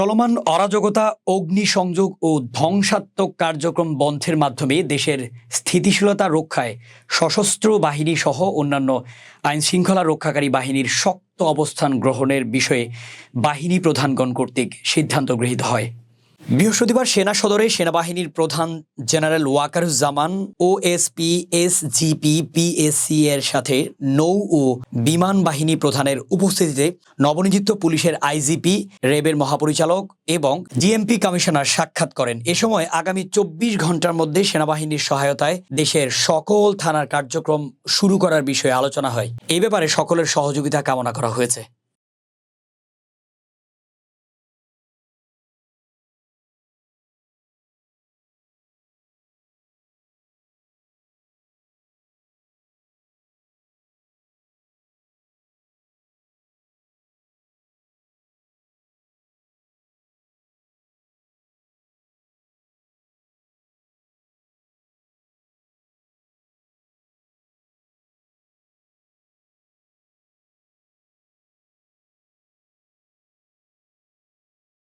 চলমান অরাজকতা, অগ্নিসংযোগ ও ধ্বংসাত্মক কার্যক্রম বন্ধের মাধ্যমে দেশের স্থিতিশীলতা রক্ষায় সশস্ত্র বাহিনী সহ অন্যান্য আইন শৃঙ্খলা রক্ষাকারী বাহিনীর শক্ত অবস্থান গ্রহণের বিষয়ে বাহিনী প্রধানগণ কর্তৃক সিদ্ধান্ত গৃহীত হয়। বৃহস্পতিবার সেনা সদরে সেনাবাহিনীর প্রধান general Wakeruzzaman OSP SGP PSC এর সাথে নৌ ও বিমান বাহিনী প্রধানের উপস্থিতিতে নবনিযুক্ত পুলিশের আইজিপি রেবের মহাপরিচালক এবং জিএমপি কমিশনার সাক্ষাৎ করেন। এ সময় আগামী চব্বিশ ঘণ্টার মধ্যে সেনাবাহিনীর সহায়তায় দেশের সকল থানার কার্যক্রম শুরু করার বিষয়ে আলোচনা হয়। এ ব্যাপারে সকলের সহযোগিতা কামনা করা হয়েছে।